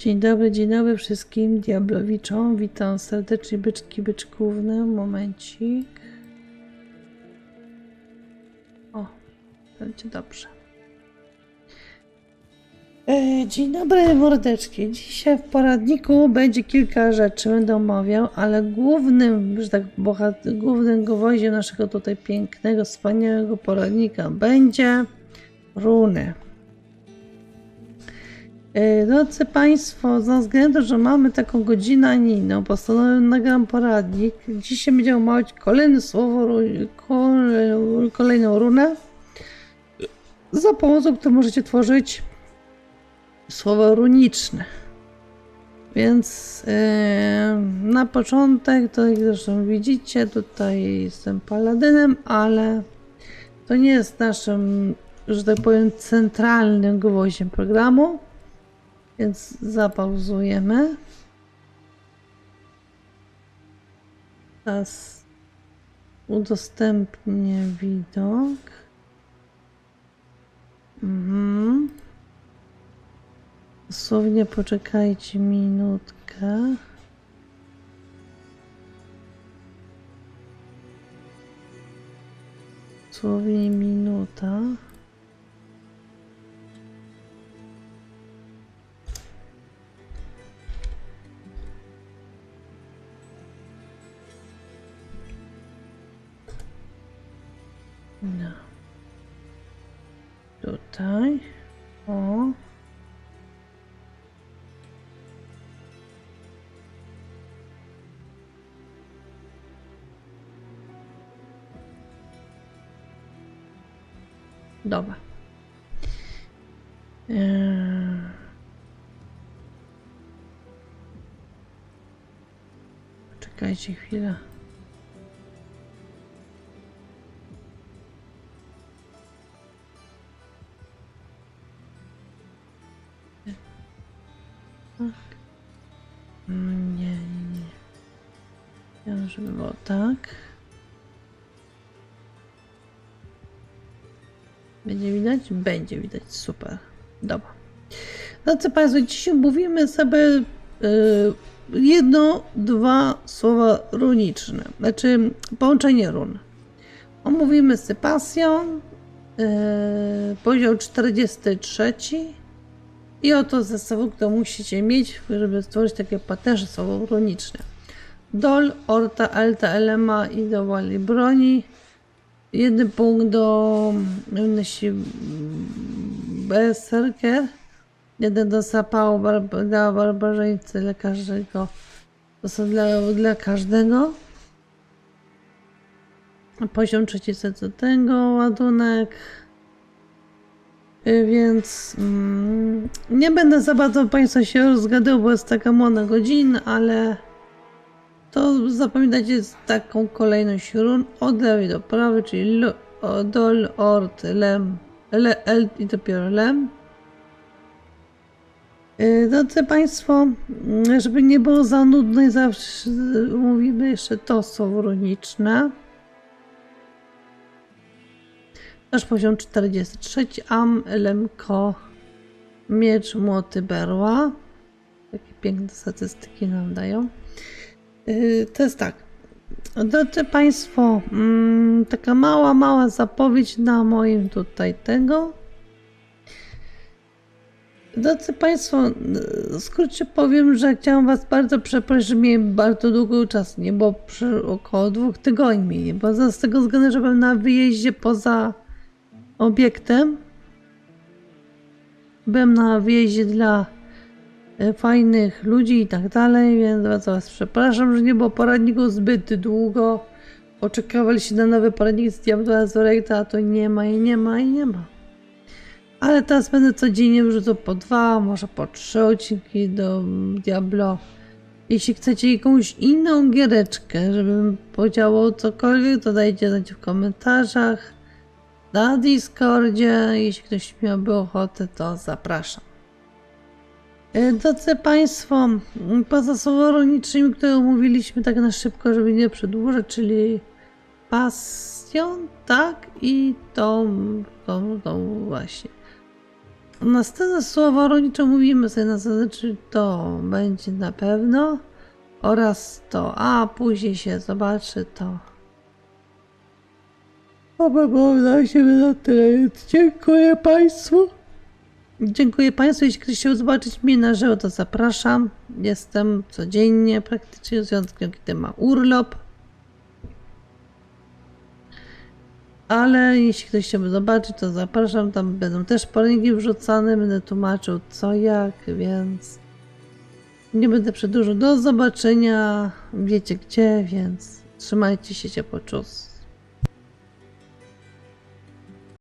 Dzień dobry, dzień dobry wszystkim diablowiczom. Witam serdecznie byczki byczkówne. Momencik. O, będzie dobrze. E, Dzień dobry mordeczki. Dzisiaj w poradniku będzie kilka rzeczy, będę omawiał, ale głównym, że tak bohat- głównym gwoździem naszego tutaj pięknego, wspaniałego poradnika będzie runy. E, Drodzy Państwo, ze względu, że mamy taką godzinę, inną, postanowiłem nagram poradnik. Dzisiaj będziemy omawiać kolejne słowo, kolejną runę, za pomocą której możecie tworzyć słowo runiczne. Więc e, na początek, to jak zresztą widzicie, tutaj jestem paladynem, ale to nie jest naszym, że tak powiem, centralnym gwoździem programu. Więc zapauzujemy. Teraz udostępnię widok. Mhm. Dosłownie poczekajcie minutkę. Dosłownie minuta. No. Tutaj. O. Dobra. Eee. Czekajcie chwilę. Nie, nie, nie. Chciałam, żeby było tak. Będzie widać? Będzie widać. Super. Dobra. No co Państwo, dzisiaj mówimy sobie y, jedno, dwa słowa runiczne. Znaczy połączenie run. Omówimy sypasjon, y, poziom 43 i oto zestawu, który musicie mieć, żeby stworzyć takie paterze słowo runiczne. Dol, orta, elta, elema i dowali broni. Jeden punkt do myśli Berserker. Jeden do zapału barb- dla barbarzyńcy, dla każdego. To są dla, dla każdego. Poziom trzeci tego, ładunek. Y, Więc mm, nie będę za bardzo Państwa się rozgadywał, bo jest taka młoda godzina, ale to zapamiętajcie taką kolejność run od lewej do prawej, czyli l, o, dol, ort, lem, le, el i dopiero lem. Yy, Drodzy Państwo, mm, żeby nie było za nudno i zawsze y, mówimy jeszcze to słowo runiczne. Nasz poziom 43, am, lemko, miecz, młoty, berła. Takie piękne statystyki nam dają. Yy, To jest tak. Drodzy Państwo, mm, taka mała, mała zapowiedź na moim tutaj tego. Drodzy Państwo, yy, w skrócie powiem, że chciałam Was bardzo przeprosić, że miałem bardzo długo czas, nie było przy około dwóch tygodni, bo za- z tego względu, że byłem na wyjeździe poza obiektem. Byłem na wyjeździe dla e, fajnych ludzi i tak dalej, więc bardzo Was przepraszam, że nie było poradników zbyt długo. Oczekiwaliście na nowy poradnik z Diabła Zorekta, a to nie ma i nie ma i nie ma. Ale teraz będę codziennie wrzucał po dwa, może po trzy odcinki do Diablo. Jeśli chcecie jakąś inną giereczkę, żebym podziałał cokolwiek, to dajcie znać w komentarzach na Discordzie. Jeśli ktoś miałby ochotę, to zapraszam. E, Drodzy Państwo, poza słoworonicznymi, które omówiliśmy tak na szybko, żeby nie przedłużać, czyli pasjon, tak? I tą, tą, tą właśnie. Następne słowo rolnicze mówimy sobie na zasadzie, czy to będzie na pewno oraz to, a później się zobaczy to. Oba na się na tyle. Dziękuję Państwu. Dziękuję Państwu. Jeśli ktoś chciał zobaczyć mnie na żywo, to zapraszam. Jestem codziennie praktycznie, z wyjątkiem kiedy ma urlop. Ale jeśli ktoś chciałby zobaczyć, to zapraszam. Tam będą też poranki wrzucane. Będę tłumaczył co jak, więc nie będę przedłużał. Do zobaczenia. Wiecie gdzie, więc trzymajcie się ciepło.